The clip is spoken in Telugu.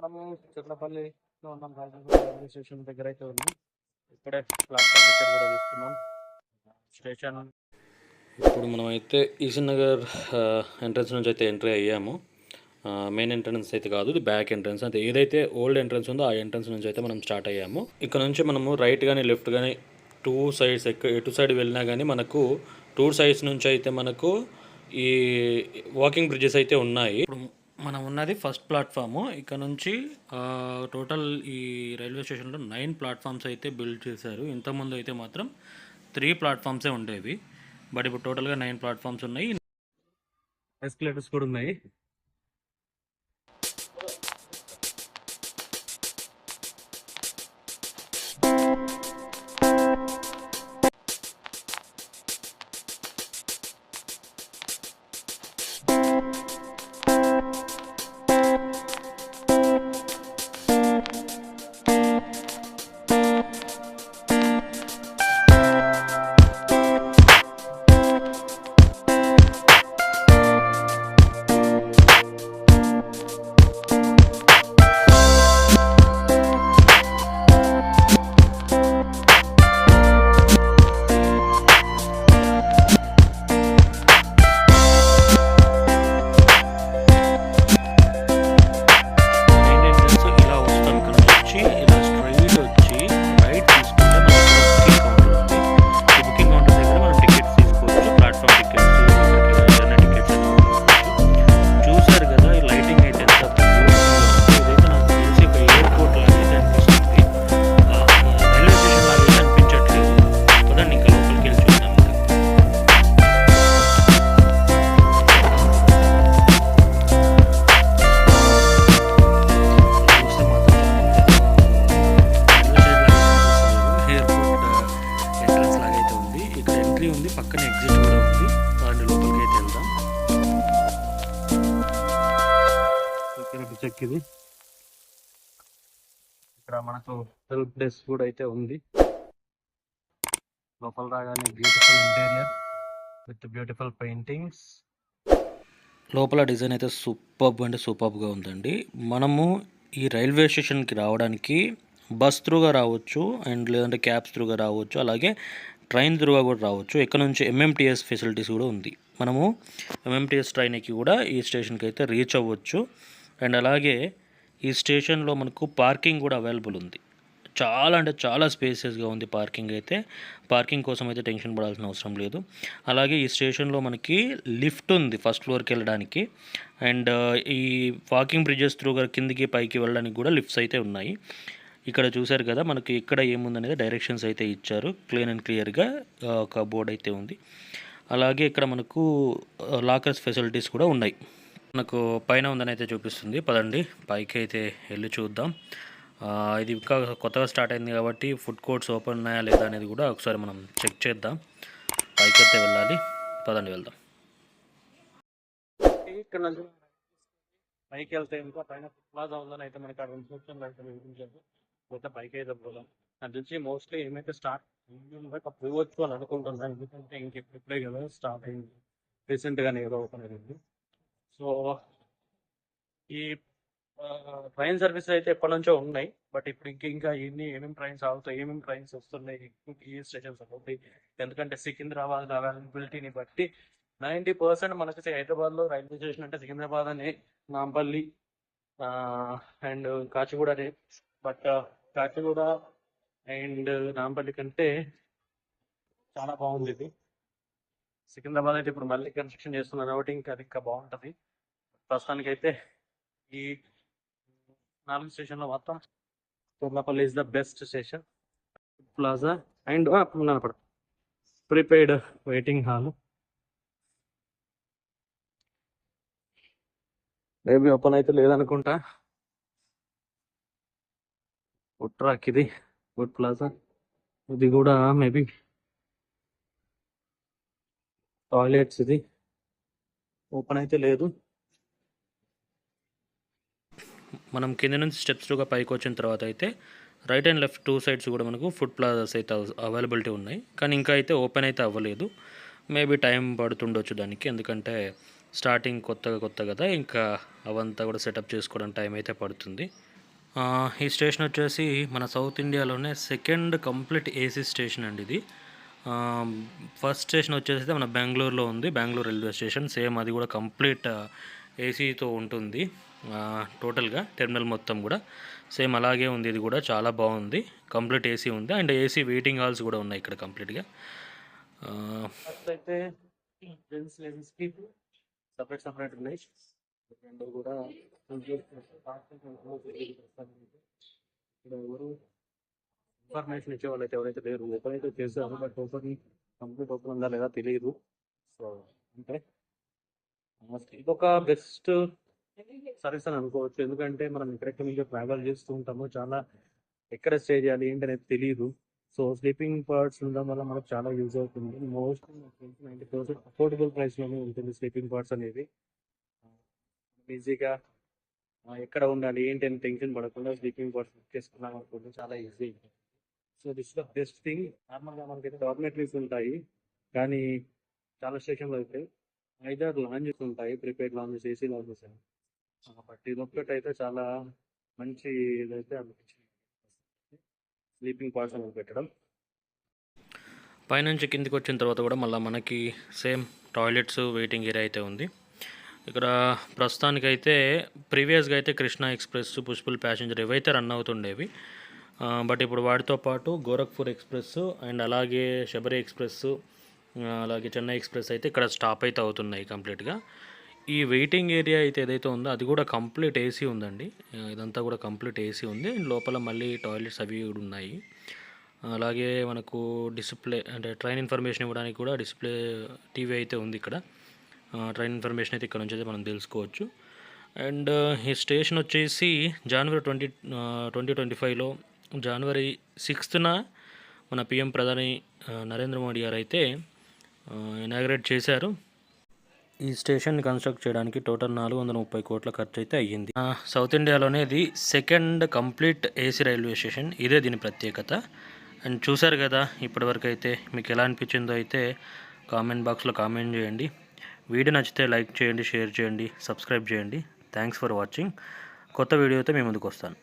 మనము చిత్రపల్లిలో ఉన్నాం రాజేంద్ర రైల్వే స్టేషన్ దగ్గర అయితే ఉన్నాం. ఇప్పుడే ప్లాట్ఫామ్ టికెట్ కూడా తీసుకున్నాం. స్టేషన్ ఇప్పుడు మనం అయితే ఈసన్ నగర్ ఎంట్రన్స్ నుంచి అయితే ఎంట్రీ అయ్యాము. మెయిన్ ఎంట్రన్స్ అయితే కాదు ఇది బ్యాక్ ఎంట్రన్స్ అయితే ఏదైతే ఓల్డ్ ఎంట్రన్స్ ఉందో ఆ ఎంట్రన్స్ నుంచి అయితే మనం స్టార్ట్ అయ్యాము. ఇక్కడ నుంచి మనము రైట్ కానీ లెఫ్ట్ కానీ టూ సైడ్స్ ఎక్క ఎటు సైడ్ వెళ్ళినా కానీ మనకు టూ సైడ్స్ నుంచి అయితే మనకు ఈ వాకింగ్ బ్రిడ్జెస్ అయితే ఉన్నాయి. ఇప్పుడు మనం ఉన్నది ఫస్ట్ ప్లాట్ఫాము ఇక్కడ నుంచి టోటల్ ఈ రైల్వే స్టేషన్లో నైన్ ప్లాట్ఫామ్స్ అయితే బిల్డ్ చేశారు. ఇంతకుముందు అయితే మాత్రం త్రీ ప్లాట్ఫామ్సే ఉండేవి. బట్ ఇప్పుడు టోటల్గా నైన్ ప్లాట్ఫామ్స్ ఉన్నాయి. ఎస్కలేటర్స్ కూడా ఉన్నాయి. ఉంది పక్కన ఎగ్జిట్ కూడా ఉంది. దాని లోపలికి అయితే వెళ్దాం చెక్ ఇది. ఇక్కడ మనకు హెల్ప్ డెస్క్ కూడా అయితే ఉంది. లోపల రాగానే beautiful interior with beautiful paintings లోపల డిజైన్ అయితే సూపర్బ్ అంటే సూపర్బ్గా ఉందండి. మనము ఈ రైల్వే స్టేషన్కి రావడానికి బస్ త్రూగా రావచ్చు అండ్ లేదంటే క్యాబ్స్ త్రూగా రావచ్చు. అలాగే ట్రైన్ త్రూగా కూడా రావచ్చు. ఇక్కడ నుంచి ఎంఎంటీఎస్ ఫెసిలిటీస్ కూడా ఉంది. మనము ఎంఎంటీఎస్ ట్రైన్ ఎక్కి కూడా ఈ స్టేషన్కి అయితే రీచ్ అవ్వచ్చు. అండ్ అలాగే ఈ స్టేషన్లో మనకు పార్కింగ్ కూడా అవైలబుల్ ఉంది. చాలా అంటే చాలా స్పేసెస్గా ఉంది పార్కింగ్ అయితే. పార్కింగ్ కోసం అయితే టెన్షన్ పడాల్సిన అవసరం లేదు. అలాగే ఈ స్టేషన్లో మనకి లిఫ్ట్ ఉంది ఫస్ట్ ఫ్లోర్కి వెళ్ళడానికి. అండ్ ఈ వాకింగ్ బ్రిడ్జెస్ త్రూగా కిందికి పైకి వెళ్ళడానికి కూడా లిఫ్ట్స్ అయితే ఉన్నాయి. ఇక్కడ చూశారు కదా మనకి ఎక్కడ ఏముందనేది డైరెక్షన్స్ అయితే ఇచ్చారు. క్లీన్ అండ్ క్లియర్గా ఒక బోర్డ్ అయితే ఉంది. అలాగే ఇక్కడ మనకు లాకర్స్ ఫెసిలిటీస్ కూడా ఉన్నాయి. మనకు పైన ఉందని అయితే చూపిస్తుంది. పదండి పైకి అయితే వెళ్ళి చూద్దాం. ఇది ఇంకా కొత్తగా స్టార్ట్ అయింది కాబట్టి ఫుడ్ కోర్ట్స్ ఓపెన్ ఉన్నాయా లేదా అనేది కూడా ఒకసారి మనం చెక్ చేద్దాం. పైకి అయితే వెళ్ళాలి. పదండి వెళ్దాం. ఇక్కడ పైకి వెళ్తే ఇంకా పైన ప్లాజా ఉందని అయితే మనకి అక్కడ ఇన్స్ట్రక్షన్ అయితే వినిపించారు. అయితే పైకి అయితే పోదాం. అది నుంచి మోస్ట్లీ ఏమైతే స్టార్ట్ పోవచ్చు అని అనుకుంటున్నాను ఎందుకంటే ఇంక ఇప్పుడే కదా స్టార్ట్ అయింది. రీసెంట్ గానే ఏదో ఓపెన్ అయింది. సో ఈ ట్రైన్ సర్వీస్ అయితే ఎప్పటి నుంచో ఉన్నాయి. బట్ ఇప్పుడు ఇంక ఇంకా ఎన్ని ఏమేమి ట్రైన్స్ ఆగుతాయి ఏమేమి ట్రైన్స్ వస్తున్నాయి ఏ స్టేషన్స్ అవుతాయి ఎందుకంటే సికింద్రాబాద్ అవైలబిలిటీని బట్టి నైంటీ పర్సెంట్ మనకి హైదరాబాద్లో రైల్వే స్టేషన్ అంటే సికింద్రాబాద్ అనే నాంపల్లి అండ్ కాచిగూడ అనే. బట్ కాకిగూడ అండ్ నాంపల్లి కంటే చాలా బాగుంది ఇది. సికింద్రాబాద్ అయితే ఇప్పుడు మళ్ళీ కన్స్ట్రక్షన్ చేస్తున్నారు కాబట్టి ఇంకా అది ఇంకా బాగుంటుంది. ప్రస్తుతానికి అయితే ఈ నాలుగు స్టేషన్లో మాత్రం Korlapalli is the best station plaza and పడ prepaid waiting hall maybe open అయితే లేదనుకుంటా. ఫుడ్ ట్రాక్ ఇది ఫుడ్ ప్లాజా ఇది కూడా మేబీ టాయిలెట్స్ ఇది ఓపెన్ అయితే లేదు మనం కింద నుంచి స్టెప్స్ పైకి వచ్చిన తర్వాత అయితే right and left two sides కూడా మనకు ఫుడ్ ప్లాజాస్ అయితే అవైలబిలిటీ ఉన్నాయి కానీ ఇంకా అయితే ఓపెన్ అయితే అవ్వలేదు మేబీ టైం పడుతుండొచ్చు దానికి ఎందుకంటే స్టార్టింగ్ కొత్తగా కొత్త కదా ఇంకా అవంతా కూడా సెటప్ చేసుకోవడానికి టైం అయితే పడుతుంది ఈ స్టేషన్ వచ్చేసి మన సౌత్ ఇండియాలోనే సెకండ్ కంప్లీట్ ఏసీ స్టేషన్ అండి ఇది. ఫస్ట్ స్టేషన్ వచ్చేసి మన బెంగళూరులో ఉంది బెంగళూరు రైల్వే స్టేషన్. సేమ్ అది కూడా కంప్లీట్ ఏసీతో ఉంటుంది టోటల్గా టెర్మినల్ మొత్తం కూడా. సేమ్ అలాగే ఉంది ఇది కూడా చాలా బాగుంది కంప్లీట్ ఏసీ ఉంది. అండ్ ఏసీ వెయిటింగ్ హాల్స్ కూడా ఉన్నాయి ఇక్కడ కంప్లీట్గా. అయితే సపరేట్ సపరేట్ ఉన్నాయి రెండు కూడా ఇక్కడ ఎవరు? ఇన్ఫర్మేషన్ ఇచ్చే వాళ్ళైతే ఎవరైతే లేరు ఓపెన్ అయితే చేశారు బట్ ఓపెన్ కంప్లీట్ ఓపెన్ ఉందా లేదా తెలియదు సో అంటే ఇదొక బెస్ట్ సర్వీస్ అని అనుకోవచ్చు. ఎందుకంటే మనం ఎక్కడెక్కడ నుంచి ట్రావెల్ చేస్తూ ఉంటాము చాలా ఎక్కడ స్టే చేయాలి ఏంటి అనేది తెలియదు సో స్లీపింగ్ పార్ట్స్ ఉండడం వల్ల మనకు చాలా యూజ్ అవుతుంది. మోస్ట్ నైంటీ పర్సెంట్ అఫోర్డబుల్ ప్రైస్లోనే ఉంటుంది స్లీపింగ్ పార్ట్స్ అనేది. బిజీగా ఎక్కడ ఉండాలి ఏంటి అని టెన్షన్ పడకుండా స్లీపింగ్ పార్ట్స్ బుక్ చేసుకున్నాం అనుకుంటే చాలా easy. So this the best thing. నార్మల్గా మనకైతే డార్మెటరీస్ ఉంటాయి. కానీ చాలా స్టేషన్లో అయితే ఐదారు లాంజెస్ ఉంటాయి prepared lounges AC lounges but ఇది ఒక్కటి అయితే చాలా మంచి ఇదైతే అనిపించింది. స్లీపింగ్ పార్ట్స్ అనేది పెట్టడం. పైనుంచి కిందికి వచ్చిన తర్వాత కూడా మళ్ళీ మనకి సేమ్ టాయిలెట్స్ వెయిటింగ్ ఏరియా అయితే ఉంది. ఇక్కడ ప్రస్తుతానికైతే ప్రీవియస్గా అయితే Krishna express push pull passenger ఇవైతే రన్ అవుతుండేవి బట్ ఇప్పుడు వాటితో పాటు గోరఖ్పూర్ ఎక్స్ప్రెస్ అండ్ అలాగే శబరి ఎక్స్ప్రెస్ అలాగే చెన్నై ఎక్స్ప్రెస్ అయితే ఇక్కడ స్టాప్ అయితే అవుతున్నాయి కంప్లీట్గా. ఈ వెయిటింగ్ ఏరియా అయితే ఏదైతే ఉందో అది కూడా కంప్లీట్ ఏసీ ఉందండి. ఇదంతా కూడా కంప్లీట్ ఏసీ ఉంది. లోపల మళ్ళీ టాయిలెట్స్ అవి కూడా ఉన్నాయి. అలాగే మనకు డిస్ప్లే అంటే ట్రైన్ ఇన్ఫర్మేషన్ ఇవ్వడానికి కూడా డిస్ప్లే టీవీ అయితే ఉంది ఇక్కడ. ట్రైన్ ఇన్ఫర్మేషన్ అయితే ఇక్కడ నుంచి అయితే మనం తెలుసుకోవచ్చు. అండ్ ఈ స్టేషన్ వచ్చేసి జనవరి ట్వంటీ ట్వంటీ ట్వంటీ ఫైవ్లో జనవరి సిక్స్త్న మన పిఎం ప్రధాని నరేంద్ర మోడీ గారు అయితే ఇనాగ్రేట్ చేశారు. ఈ స్టేషన్ కన్స్ట్రక్ట్ చేయడానికి టోటల్ నాలుగు వందల ముప్పై కోట్ల ఖర్చు అయితే అయ్యింది. సౌత్ ఇండియాలోనే ఇది second complete AC railway station. ఇదే దీని ప్రత్యేకత. అండ్ చూశారు కదా ఇప్పటివరకు అయితే మీకు ఎలా అనిపించిందో అయితే కామెంట్ బాక్స్లో కామెంట్ చేయండి. వీడియో నచ్చితే లైక్ చేయండి షేర్ చేయండి సబ్స్క్రైబ్ చేయండి. థ్యాంక్స్ ఫర్ వాచింగ్ కొత్త వీడియోతో మీ ముందుకు వస్తాను.